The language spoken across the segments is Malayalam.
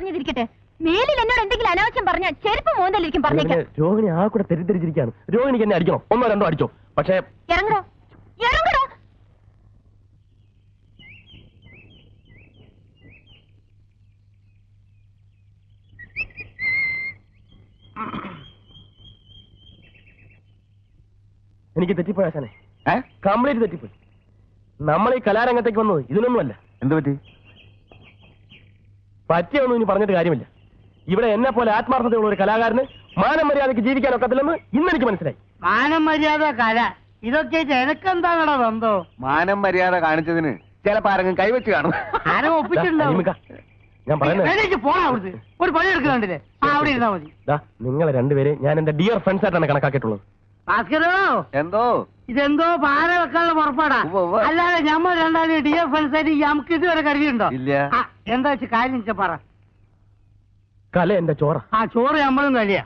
പറഞ്ഞതിരിക്കട്ടെ മേലിൽ എന്നോട് എന്തെങ്കിലും അനാവശ്യം പറഞ്ഞാൽ ചെരുപ്പ് മോന്തലിരിക്കും പറഞ്ഞേക്കാം. രോഹിണി ആ കൂടെ തെറ്റിദ്ധരിച്ചിരിക്കുകയാണ്. രോഹിണിക്ക് എന്നെ അടിക്കണം. ഒന്നോ രണ്ടോ അടിച്ചോ. പക്ഷേ ഇറങ്ങടോ. ഇറങ്ങടോ. എനിക്ക് തെറ്റിപ്പോയി ആശാനെ. കംപ്ലീറ്റ് തെറ്റിപ്പോയി. നമ്മൾ ഈ കലാരംഗത്തേക്ക് വന്നത് ഇതിനൊന്നുമല്ല. എന്ത് പറ്റി പറ്റിയൊന്നും ഇനി പറഞ്ഞിട്ട് കാര്യമില്ല. ഇവിടെ എന്നെ പോലെ ആത്മാർത്ഥതയുള്ള ഒരു കലാകാരന് മാനം മര്യാദയ്ക്ക് ജീവിക്കാൻ ഒക്കത്തില്ലെന്ന് ഇന്ന് എനിക്ക് മനസ്സിലായി. മാനം മര്യാദ കല. ഇതൊക്കെ എനക്കെന്താണോ ബന്ധോ? മാനം മര്യാദ കാണിച്ചതിന് ചിലപ്പോ ആരെങ്കിലും കൈവച്ച് കാണും. ആരും ഒപ്പിച്ചിട്ടുണ്ടാവും ഞാൻ പറയുന്നത് ഒരു പണി എടുക്കുന്നുണ്ടല്ലേ ആ അവിടെ ഇരുന്നാ മതി. ദാ നിങ്ങളെ രണ്ടുപേരെ ഞാൻ എന്റെ ഡിയർ ഫ്രണ്ട്സ് ആയിട്ടാണ് കണക്കാക്കിയിട്ടുള്ളത്. ഭാസ്കരോ? എന്തോ? ഇതെന്തോ പാര വെക്കാനുള്ള പുറപ്പാടാ. അല്ലാതെ ഞമ്മ രണ്ടാളും ഡിയർ ഫ്രണ്ട്സ് ആയിട്ട് നമുക്ക് ഇതുവരെ കരുതിയുണ്ടോ ഇല്ല. എന്താ വെച്ച് കാര്യം പറ. കല എന്റെ ചോറ. ആ ചോറ് നമ്മളും കഴിയാ.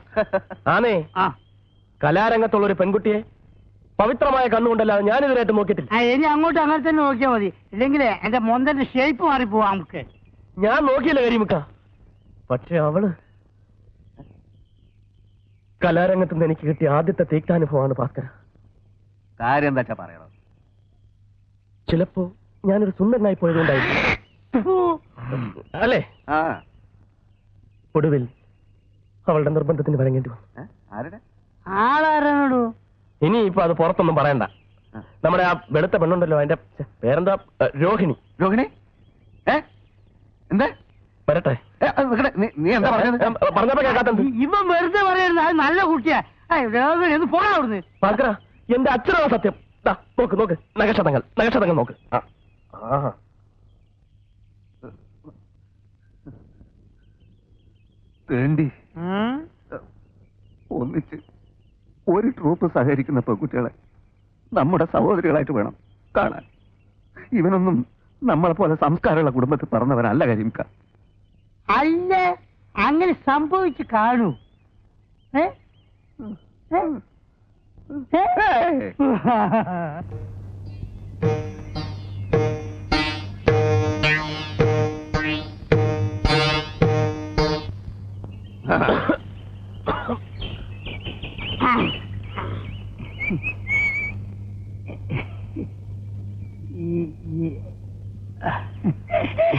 ആനേ ആ. കലാരംഗത്തുള്ള ഒരു പെൺകുട്ടിയെ പവിത്രമായ കണ്ണുകൊണ്ടല്ലാതെ ഞാൻ ഇതിനായിട്ട് നോക്കിയിട്ടില്ല. ആ, ഇനി അങ്ങോട്ട് അങ്ങനെ തന്നെ നോക്കിയാൽ മതി. ഇല്ലെങ്കിലേ എന്റെ മൊന്തന്റെ ഷേപ്പ് മാറിപ്പോവാ നമുക്ക്. ഞാൻ നോക്കിയില്ല കരിമുക്ക. പക്ഷെ അവൾ കലാരംഗത്ത് നിന്ന് എനിക്ക് കിട്ടിയ ആദ്യത്തെ തീക്താനുഭവമാണ് ഭാസ്കര. കാര്യം എന്താ വെച്ചാ പറയണം ചിലപ്പോ ഞാനൊരു സുന്ദരനായി പോയതുകൊണ്ടായിരിക്കും. അല്ലേ? ആ. ഒടുവിൽ അവളുടെ നിർബന്ധത്തിന് വരങ്ങേണ്ടി വന്നു? ആരുടെ? ഇനി ഇപ്പൊ അത് പുറത്തൊന്നും പറയണ്ട. ആ. നമ്മുടെ ആ വെളുത്ത പെണ്ണുണ്ടല്ലോ അതിന്റെ പേരെന്താ? രോഹിണി. രോഹിണി? ഏ? എന്താ? വരട്ടെ. ഇവൻ വെറുതെ പറയരുത് അത് നല്ല കുട്ടിയാ. രോഹിണി, പോടാ അവിടുന്ന്. എന്റെ അച്ഛനാണ് സത്യം. നോക്ക് നോക്ക്. നഗക്ഷതങ്ങൾ നഗക്ഷതങ്ങൾ നോക്ക്. ആ. ആഹാ. വേണ്ടി ഒന്നിച്ച് ഒരു ട്രൂപ്പ് സഹകരിക്കുന്ന പെൺകുട്ടികളെ നമ്മുടെ സഹോദരികളായിട്ട് വേണം കാണാൻ. ഇവനൊന്നും നമ്മളെ പോലെ സംസ്കാരമുള്ള കുടുംബത്തിൽ പറഞ്ഞവനല്ല കരിമിക്ക അല്ല അങ്ങനെ സംഭവിച്ചു കാണൂ. ഏ?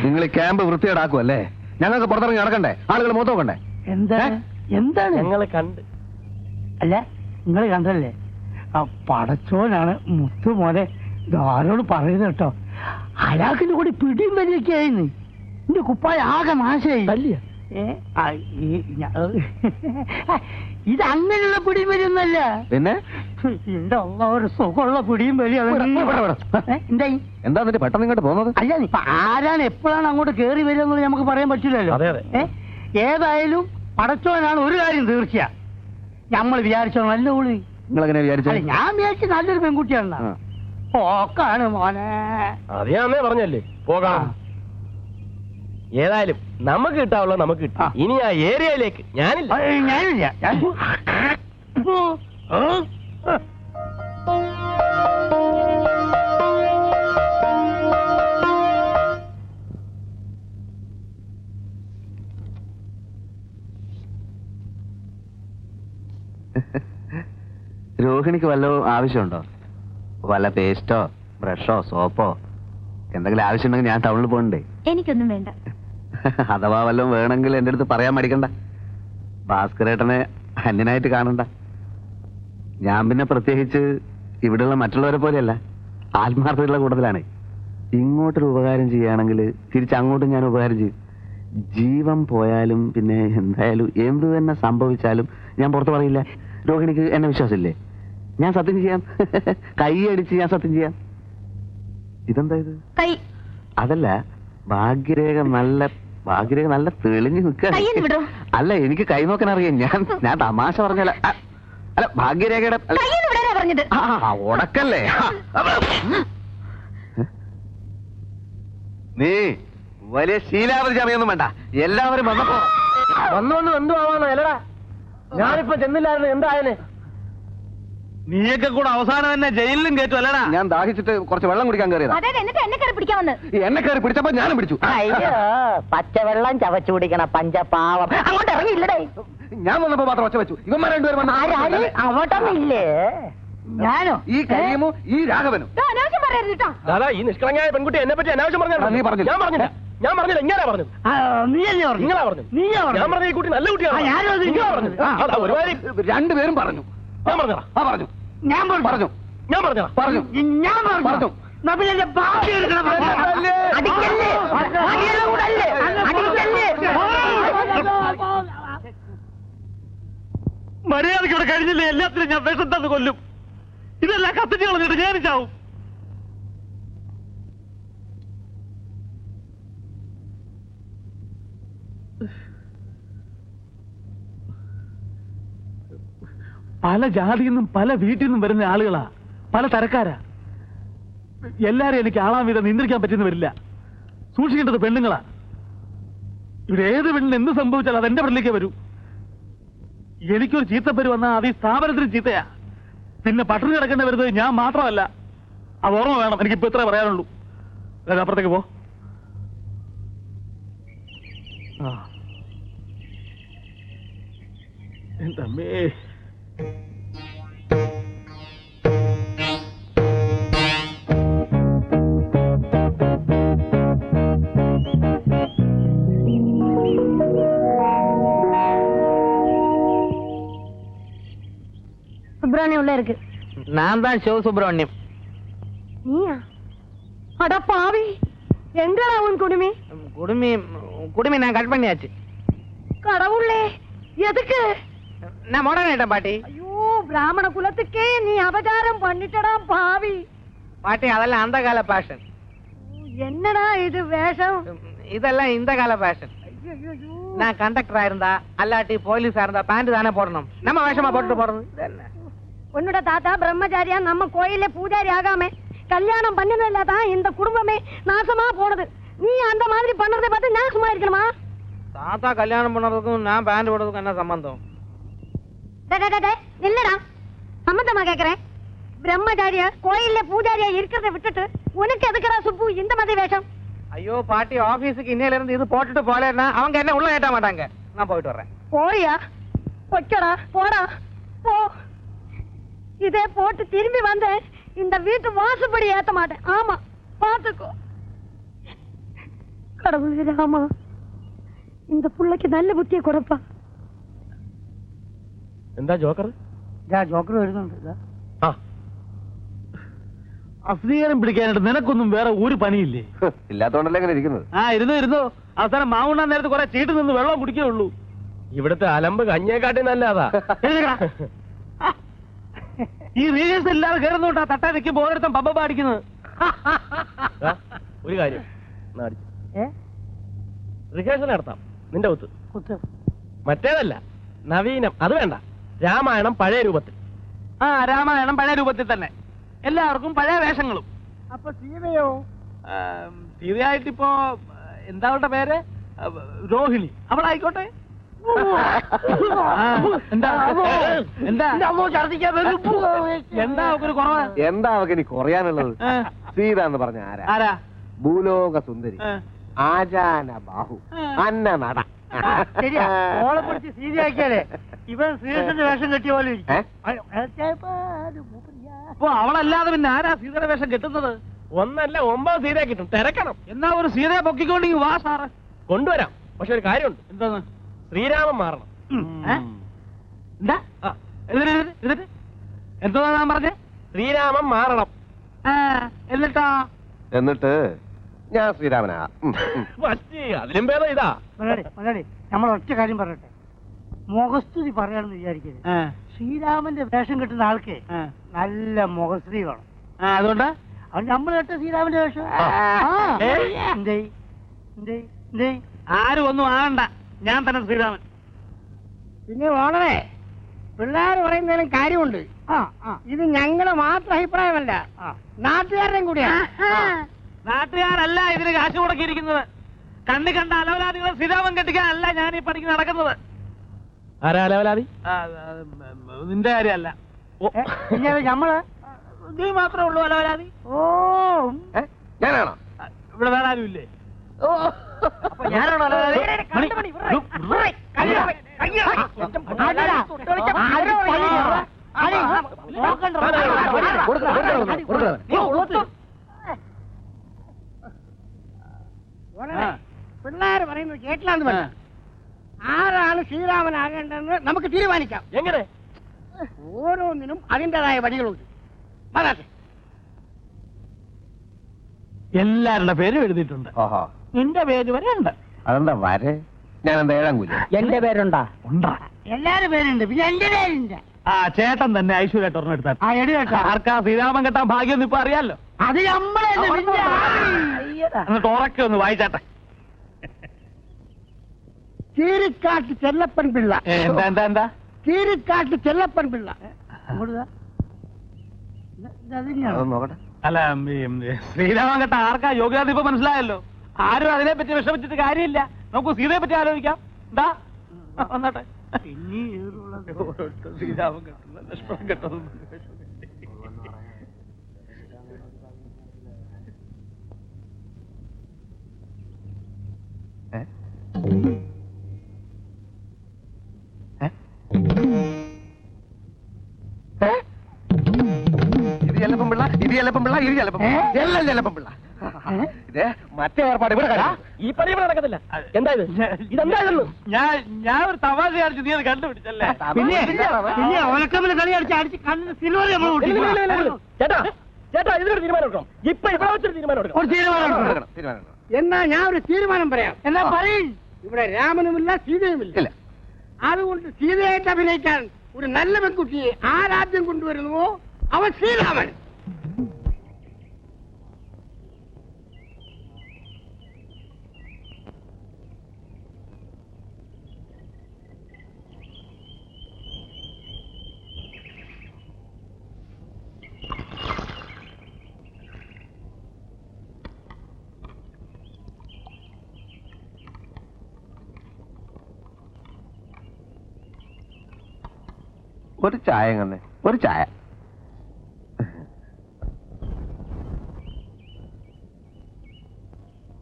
നിങ്ങൾ ഈ ക്യാമ്പ് വൃത്തികേടാക്കും അല്ലേ ഞങ്ങൾക്ക് പുറത്തിറങ്ങി നടക്കണ്ടേ? ആളുകൾ മുഖത്ത് നോക്കണ്ടേ? എന്താ എന്താണ്? ഞങ്ങളെ കണ്ട്. അല്ല നിങ്ങൾ കണ്ടല്ലേ ആ പടച്ചോനാണ് മുത്തു മോനെ ഇതാരോട് പറയുന്നത് കേട്ടോ? അയാൾക്കിന്റെ കൂടി പിടിയും വലിയൊക്കെ ആയിരുന്നു എന്റെ കുപ്പായ ആകെ നാശമായി. ഇത് അങ്ങനെയുള്ള പിടിയും വലിയൊന്നല്ല പിന്നെ? എന്റെ ഒരു സുഖമുള്ള പിടിയും വലിയ എന്താ നിന്റെ പെട്ടെന്ന് ഇങ്ങോട്ട് പോകുന്നത്? അല്ല ഇപ്പൊ ആരാണ് എപ്പോഴാണ് അങ്ങോട്ട് കയറി വരിക എന്നുള്ളത് നമുക്ക് പറയാൻ പറ്റില്ലല്ലോ. അതെ, അതെ. ഏ? ഏതായാലും പടച്ചോനാണ് ഒരു കാര്യം തീർച്ചയാ നമ്മൾ വിചാരിച്ചോ നല്ല ഉള്ളി നിങ്ങൾ അങ്ങനെ അല്ല വിചാരിച്ചു ഞാൻ വിചാരിച്ച നല്ലൊരു പെൺകുട്ടിയാണ് പോക്കാണ് ഓക്കാണ് മോനെ. അത് പറഞ്ഞല്ലേ. പോകാം. ഏതായാലും നമുക്ക് കിട്ടാവുള്ള നമുക്ക്. കിട്ടും. ഇനി ആ ഏരിയയിലേക്ക് ഞാനില്ല. ഞാനില്ല. രോഹിണിക്ക് വല്ലതും ആവശ്യമുണ്ടോ? വല്ല പേസ്റ്റോ ബ്രഷോ സോപ്പോ എന്തെങ്കിലും ആവശ്യമുണ്ടെങ്കിൽ ഞാൻ ടൗണിൽ പോകണ്ടേ? എനിക്കൊന്നും വേണ്ട. അഥവാ വല്ലതും വേണമെങ്കിൽ എന്റെ അടുത്ത് പറയാൻ മടിക്കണ്ട. ഭാസ്കരേട്ടനെ അന്യനായിട്ട് കാണണ്ട. ഞാൻ പിന്നെ പ്രത്യേകിച്ച് ഇവിടെയുള്ള മറ്റുള്ളവരെ പോലെയല്ല ആത്മാർത്ഥതയുള്ള കൂട്ടത്തിലാണ്. ഇങ്ങോട്ടൊരു ഉപകാരം ചെയ്യുകയാണെങ്കിൽ തിരിച്ചങ്ങോട്ടും ഞാൻ ഉപകാരം ചെയ്യും. ജീവൻ പോയാലും പിന്നെ എന്തായാലും എന്ത് തന്നെ സംഭവിച്ചാലും ഞാൻ പുറത്ത് പറയില്ല. രോഹിണിക്ക് എന്നെ വിശ്വാസമില്ലേ? ഞാൻ സത്യം ചെയ്യാം. കൈയടിച്ച് ഞാൻ സത്യം ചെയ്യാം. ഇതെന്താ ഇത്? അതല്ല ഭാഗ്യരേഖ നല്ല ഭാഗ്യരേഖ നല്ല തെളിഞ്ഞു. നിൽക്കുക അല്ല എനിക്ക് കൈനോക്കാൻ അറിയാം. ഞാൻ ഞാൻ തമാശ പറഞ്ഞല്ല അല്ല ഭാഗ്യരേഖയുടെ ഉടക്കല്ലേ? നീ വലിയ ശീലാവധി ചമയൊന്നും വേണ്ട. എല്ലാവരും വന്നപ്പോ വന്നുകൊണ്ട് എന്തു ആവാന്നോ അല്ലടാ ഞാനിപ്പോ ചെന്നില്ലായിരുന്നു. എന്തായനെ നീയൊക്കെ കൂടെ അവസാനം തന്നെ ജയിലിലും കയറ്റും അല്ലടാ. ഞാൻ ദാഹിച്ചിട്ട് കുറച്ച് വെള്ളം കുടിക്കാൻ കയറിയതാ. അതെ എന്നിട്ട് എന്നെ കയറി പിടിക്കാൻ വന്ന്? ഈ എന്നെ കയറി പിടിച്ചപ്പോ ഞാനും പിടിച്ചു. അയ്യോ പച്ചവെള്ളം ചവച്ചു കുടിക്കണ പഞ്ചപാവം. അങ്ങോട്ട് ഇറങ്ങിയില്ലടേ. ഞാൻ വന്നപ്പോ മാത്രം ഒച്ച വെച്ചു. ഇവന്മാർ രണ്ടുപേരും ആരാര് വന്നു അങ്ങോട്ടൊന്നും ഇല്ലേ ഞാനോ? ഈ കരീമും ഈ രാഘവനും. ദാ, അനാവശ്യം പറയരുത് കേട്ടോ. ദാദാ ഈ നിഷ്കളങ്കയായ പെൺകുട്ടി എന്നെ പറ്റി അനാവശ്യം ആ, നീ പറഞ്ഞു പറഞ്ഞില്ല. ഞാൻ പറഞ്ഞില്ല. ഞാൻ പറഞ്ഞില്ല. ഇങ്ങനെ പറഞ്ഞു ആ, നീയല്ലേ പറഞ്ഞു നിങ്ങളാ പറഞ്ഞു നീയാ ഞാൻ പറഞ്ഞു പറഞ്ഞ ഈ കുട്ടി നല്ല കുട്ടിയാണ്? ആ, ഞാനും അത് നിങ്ങളാ പറഞ്ഞത്. ആ. അതാ ഒരുപാട് രണ്ടുപേരും പറഞ്ഞു. ഞാൻ പറഞ്ഞതാ. ആ പറഞ്ഞു. ഞാൻ പറഞ്ഞു. പറഞ്ഞു. ഞാൻ പറഞ്ഞു? പറഞ്ഞു. ഞാൻ പറഞ്ഞു. നബിലെ? അടിക്കല്ലേ? അടിക്കല്ലേ? മര്യാദയ്ക്ക് ഇവിടെ കഴിഞ്ഞില്ലേ? എല്ലാത്തിനും ഞാൻ വിഷം തന്ന് കൊല്ലും. ഇതെല്ലാം കത്തിച്ച് കളഞ്ഞിട്ട് ഞാൻ ചാവും. പല ജാതിയിൽ നിന്നും പല വീട്ടിൽ നിന്നും വരുന്ന ആളുകളാ. പല തരക്കാരാ. എല്ലാരും എനിക്ക് ആളാൻ വീതം നിയന്ത്രിക്കാൻ പറ്റുന്ന വരില്ല സൂക്ഷിക്കേണ്ടത് പെണ്ണുങ്ങളാ. ഇവിടെ ഏത് പെണ്ണിന് എന്ത് സംഭവിച്ചാലും അത് എന്റെ പെണ്ണിലേക്ക് വരൂ. എനിക്കൊരു ചീത്തപ്പേര് വന്നാൽ അത് ഈ സ്ഥാപനത്തിന് ചീത്തയാ. പിന്നെ പട്ടിണി കിടക്കേണ്ടി വരുന്നത് ഞാൻ മാത്രമല്ല. അത് ഓർമ്മ വേണം. എനിക്ക് എനിക്കിപ്പോ ഇത്രേ പറയാനുള്ളൂ. അപ്പുറത്തേക്ക് പോ. അമ്മേ. சுப்பிரமணியம் உள்ள இருக்கு. நான் தான் சிவ சுப்பிரமணியம் நீயா? அட பாவி. எங்கடா உன் குடுமி? குடுமி குடுமி நான் கட் பண்ணியாச்சு. கடவுளே எதுக்கு? நான் முடங்கிட்டேன் பாட்டி. ஐயோ பிராமண குலத்துக்கே நீ அபகாரம் பண்ணிட்டடா பாவி. பாட்டி அதெல்லாம் அந்த கால பேஷன் என்னடா இது வேஷம்? இதெல்லாம் இந்த கால பேஷன். நான் கண்டக்டரா இருந்தா அல்லாட்டி போலீஸா இருந்தா பேண்ட் தானே போடணும். நம்ம வேஷமா போட்டு என்ன? உன்னோட தாத்தா பிரம்மச்சாரியா நம்ம கோயில்ல பூஜாரி ஆகாம கல்யாணம் பண்ணதில்ல தான் இந்த குடும்பமே நாசமா போனது. நீ அந்த மாதிரி பண்றதை பார்த்து நான் சும்மா இருக்கணுமா? தாத்தா கல்யாணம் பண்ணதுக்கும் நான் பேண்ட் போடுறதுக்கும் என்ன சம்பந்தம்? டே, டே, டே, டே, நில்லுடா. சம்மந்தமா கேக்குறேன். பிரம்மச்சாரியா கோயில்ல பூஜாரியா இருக்கிறத விட்டுட்டு உனக்கு எதுக்குடா சுப்பு? இந்த மாதிரி வேஷம். ஐயோ பாட்டி ஆபீஸுக்கு இன்னையில இருந்து இது போட்டுட்டு போலேன்னா அவங்க என்ன உள்ள ஏட்ட மாட்டாங்க? நான் போயிட்டு வர்றேன். போறியா? பொச்சடா போடா. போ. இதே போட்டு திரும்பி வந்து இந்த வீட்டு வாசப்படி ஏத்த மாட்டேன். ஆமா பாத்துக்கோ. கடவுளே ராமா. இந்த புள்ளைக்கு நல்ல புத்தியை கொடுப்பா. എന്താ ജോക്കർ? ജോക്കർ വരുന്നുണ്ട്. ഇതാ. ആ. അസ്വീകാരം പിടിക്കാനായിട്ട് നിനക്കൊന്നും വേറെ ഒരു പണിയില്ലേ? ഇല്ലാത്തോണ്ടല്ലേ ഇങ്ങനെ ഇരിക്കുന്നത്? ആ ഇരുന്നു ഇരുന്നു. അവസാനം മാവുണ്ണാൻ നേരത്തെ കുറെ ചീട്ട് നിന്ന് വെള്ളം കുടിക്കേ ഉള്ളൂ. ഇവിടുത്തെ അലമ്പ് കഞ്ഞേക്കാട്ടി നല്ലതാ. ഈ റീൽസ് ഇല്ലാതെ കയറുന്നോട്ടാ തട്ടാ നിൽക്കുമ്പോ ഓരോരുത്തം പമ്പ പാടിക്കുന്നത് ഒരു കാര്യം. റിഹേഴ്സൽ നടത്താം. നിന്റെ കുത്ത്. മറ്റേതല്ല. നവീനം. അത് വേണ്ട. രാമായണം പഴയ രൂപത്തിൽ. ആ രാമായണം പഴയ രൂപത്തിൽ തന്നെ. എല്ലാവർക്കും പഴയ വേഷങ്ങളും. അപ്പൊ സീതയോ? സീതയായിട്ടിപ്പോ എന്താ അവളുടെ പേര്? രോഹിണി. അവളായിക്കോട്ടെ. എന്താ? എന്താ? എന്താ അവക്കൊരു കുറവ്? എന്താ അവക്ക് ഇനി കുറയാനുള്ളത് സീത എന്ന് പറഞ്ഞ ആരാ? ആരാ? ഭൂലോക സുന്ദരി. ആചാന ബാഹു അന്ന നട ശരിയാ. ഓളെ പിടിച്ച് സീതയാക്കിയാലേ. ഇവൻ ശ്രീകൃഷ്ണന്റെ വേഷം കെട്ടിയ പോലെ ഇരിക്കും. അപ്പൊ അവളല്ലാതെ പിന്നെ ആരാ സീതയുടെ വേഷം കെട്ടുന്നത്? ഒന്നല്ല ഒമ്പത് സീത കിട്ടും. തിരക്കണം. എന്നാ ഒരു സീതയെ പൊക്കിക്കൊണ്ടെങ്കിൽ വാ സാറ്. കൊണ്ടുവരാം. പക്ഷെ ഒരു കാര്യമുണ്ട്. എന്താന്ന് ശ്രീരാമൻ മാറണം. ഏ? എന്താ? ആ, എന്നിട്ട് എന്നിട്ട് എന്നിട്ട്? എന്തോ ഞാൻ പറഞ്ഞേ? ശ്രീരാമൻ മാറണം. ആ, എന്നിട്ടാ? എന്നിട്ട് ഞാൻ ശ്രീരാമനാ. ഉം, ഉം. ഫസ്റ്റ് അതിലും ഭേദം ഇതാ. മുതലാളി മുതലാളി നമ്മൾ ഒറ്റ കാര്യം പറയട്ടെ. മുഖസ്തുതി പറയാണെന്ന് വിചാരിക്കരുത്. ശ്രീരാമന്റെ വേഷം കിട്ടുന്ന ആൾക്ക് നല്ല മുഖസ്തുതി വേണം. ആ, അതുകൊണ്ട്? അവൻ നമ്മൾ കേട്ട ശ്രീരാമന്റെ വേഷം. ആരും ഒന്നും ആകണ്ട ഞാൻ തന്നെ ശ്രീരാമൻ. പിന്നെ വളരെ പിള്ളേർ പറയുന്നതിനും കാര്യമുണ്ട്. ഇത് ഞങ്ങളെ മാത്രം അഭിപ്രായമല്ല. നാട്ടുകാരുടെയും കൂടിയാണ് നാട്ടുകാരല്ല ഇതിന് കാശ് മുടക്കിയിരിക്കുന്നത് കണ്ണി കണ്ട അലവലാദികളെ ശ്രീരാമൻ കെട്ടിക്കാനല്ല ഞാൻ ഈ പണിക്ക് നടക്കുന്നത്. ആരാ ലെവലാതി ആ, ആ, നിന്റെ കാര്യമല്ല ഞമ്മൾ നീ മാത്രമേ ഉള്ളൂ അലവലാതി ഓ? ഞാനാണോ ഇവിടെ വേറെ ആരും ഇല്ലേ ഞാനാണോ അലവലാതി? കൊടുക്കണം. ആ. പിള്ളേര് പറയുന്നത് കേട്ടില്ലാന്ന്. പറഞ്ഞു ആരാണ് ശ്രീരാമനാകേണ്ടതെന്ന് നമുക്ക് തീരുമാനിക്കാം. എങ്ങനെ? ഓരോന്നിനും അതിന്റെതായ വഴികളുണ്ട്. എല്ലാരുടെ എല്ലാവരുടെ പേരും എഴുതിയിട്ടുണ്ട്. നിന്റെ പേര് വരെ ഉണ്ട്. അതെന്താ വരെ? ഞാൻ എന്താ ഏഴാം കൂലി? എന്റെ പേരുണ്ടാ? ഉണ്ടാ? എല്ലാരും പേരുണ്ട് പിന്നെ എന്റെ പേരുണ്ട് ആ ചേട്ടൻ തന്നെ ഐശ്വര്യ ടോർണെടുത്താ ആ എടി കേട്ടോ ആർക്കാ ശ്രീരാമൻ കെട്ടാൻ ഭാഗ്യം ഇപ്പൊ അറിയാലോ? അത് നമ്മളെ എന്നിട്ട് ഉറക്കെ ഒന്ന് വായിച്ചാട്ടെ. കീരിക്കാട്ട് ചെല്ലപ്പൻ പിള്ള. എന്താ എന്താ എന്താ? കീരിക്കാട്ട് ചെല്ലപ്പൻ പിള്ള. അല്ല ശ്രീരാമൻ കെട്ട ആർക്കാ യോഗ്യത ഇപ്പൊ മനസ്സിലായല്ലോ? ആരും അതിനെ പറ്റി വിഷമിച്ചിട്ട് കാര്യമില്ല. നമുക്ക് സീതയെ പറ്റി ആലോചിക്കാം. എന്താ വന്നാട്ടെ. ശ്രീരാമൻ കെട്ടുന്ന ലക്ഷ്മണൻ? ഏ? ചെല്ലപ്പൻ പിള്ള ഇത് പിള്ള. എല്ലാം ചെല്ലപ്പൻ പിള്ള. ഇത് മറ്റേ ഏർപ്പാട് ഇവിടെ കാണിക്കുന്നു. ഈ പണി ഇവിടെ നടക്കത്തില്ല. എന്താ ഇത്? ഇതെന്താ ഇതെന്ന്? ഞാൻ ഞാൻ ഒരു തമാശ കാണിച്ചു നീ അത് കണ്ടുപിടിച്ചല്ലേ? പിന്നെ പിന്നെ ഓലക്കമ്മിൽ കളി അടിച്ച് അടിച്ച് കണ്ണിന് സിൽവർ നമ്മൾ. ചേട്ടാ. ചേട്ടാ ഇതിനൊരു തീരുമാനം എടുക്കണം. ഇപ്പൊ ഇവിടെ വെച്ചൊരു തീരുമാനം എടുക്കണം. ഒരു തീരുമാനം തീരുമാനം എന്നാ ഞാൻ ഒരു തീരുമാനം പറയാം. എന്നാ പറയും. ഇവിടെ രാമനുമില്ല സീതയുമില്ല. അതുകൊണ്ട് സീതയായിട്ട് അഭിനയിക്കാൻ ഒരു നല്ല പെൺകുട്ടിയെ ആരാദ്യം കൊണ്ടുവരുന്നുവോ? അവൻ ശ്രീരാമൻ. ഒരു ചായ കണ്ണേ ഒരു ചായ.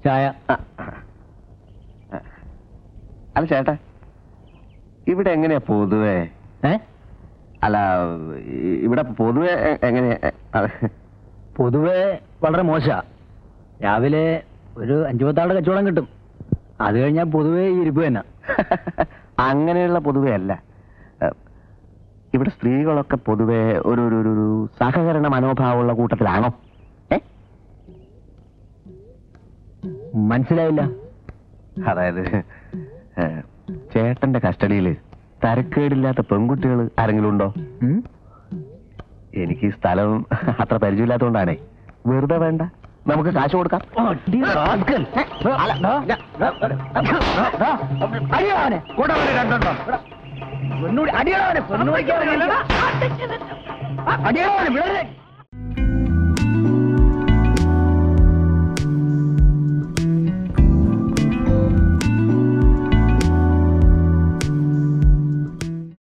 ചായ. അല്ല ചേട്ടാ ഇവിടെ എങ്ങനെയാ പൊതുവേ? അല്ല ഇവിടെ പൊതുവെ എങ്ങനെയാ? പൊതുവെ വളരെ മോശ. രാവിലെ ഒരു അഞ്ചു പത്താളുടെ കച്ചവടം കിട്ടും. അത് കഴിഞ്ഞാൽ പൊതുവെ ഇരിപ്പ് തന്നെ. അങ്ങനെയുള്ള പൊതുവെ അല്ല. ഇവിടെ സ്ത്രീകളൊക്കെ പൊതുവെ ഒരു ഒരു ഒരു- സഹകരണ മനോഭാവമുള്ള കൂട്ടത്തിലാണോ മനസ്സിലായില്ല അതായത് ചേട്ടന്റെ കസ്റ്റഡിയിൽ തരക്കേടില്ലാത്ത പെൺകുട്ടികൾ ആരെങ്കിലും ഉണ്ടോ എനിക്ക് ഈ സ്ഥലം അത്ര പരിചയമില്ലാത്തതുകൊണ്ടാണേ വെറുതെ വേണ്ട നമുക്ക് കാശ് കൊടുക്കാം റാസ്കൽ. അല്ല, അടിയാണ് ദാ, ദാ, അടിയാവനെ.